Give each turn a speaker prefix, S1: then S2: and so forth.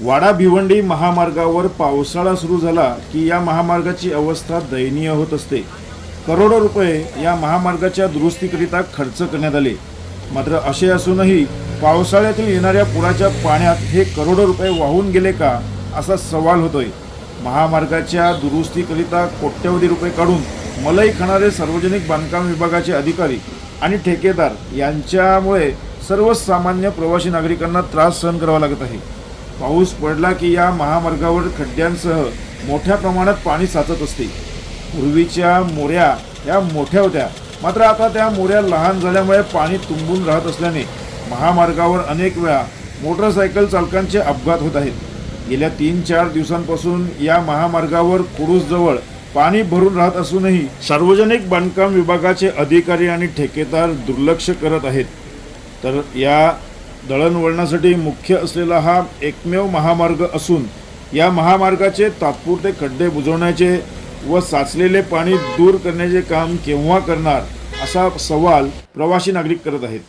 S1: वाडा भिवंडी महामार्गावर पावसाळा सुरू झाला की या महामार्गाची अवस्था दयनीय होत असते. करोडो रुपये या महामार्गाच्या दुरुस्तीकरिता खर्च करण्यात आले. मात्र असे असूनही पावसाळ्यातील येणाऱ्या पुराच्या पाण्यात हे करोडो रुपये वाहून गेले का असा सवाल होतोय. महामार्गाच्या दुरुस्तीकरिता कोट्यवधी रुपये काढून मलई खाणारे सार्वजनिक बांधकाम विभागाचे अधिकारी आणि ठेकेदार यांच्यामुळे सर्वसामान्य प्रवासी नागरिकांना त्रास सहन करावा लागत आहे. पाऊस पडला की या महामार्गावर खड्ड्यांसह मोठ्या प्रमाणात पाणी साचत असते. पूर्वीच्या मोऱ्या या मोठ्या होत्या. मात्र आता त्या मोऱ्या लहान झाल्यामुळे पाणी तुंबून राहत असल्याने महामार्गावर अनेक वेळा मोटरसायकल चालकांचे अपघात होत आहेत. गेल्या तीन चार दिवसांपासून या महामार्गावर कुडूसजवळ पाणी भरून राहत असूनही सार्वजनिक बांधकाम विभागाचे अधिकारी आणि ठेकेदार दुर्लक्ष करत आहेत. तर या दळणवळणासाठी मुख्य असलेला हा एकमेव महामार्ग असून या महामार्गाचे तात्पुरते खड्डे बुजवण्याचे व साचलेले पाणी दूर करण्याचे काम केव्हा करणार असा सवाल प्रवासी नागरिक करत आहेत.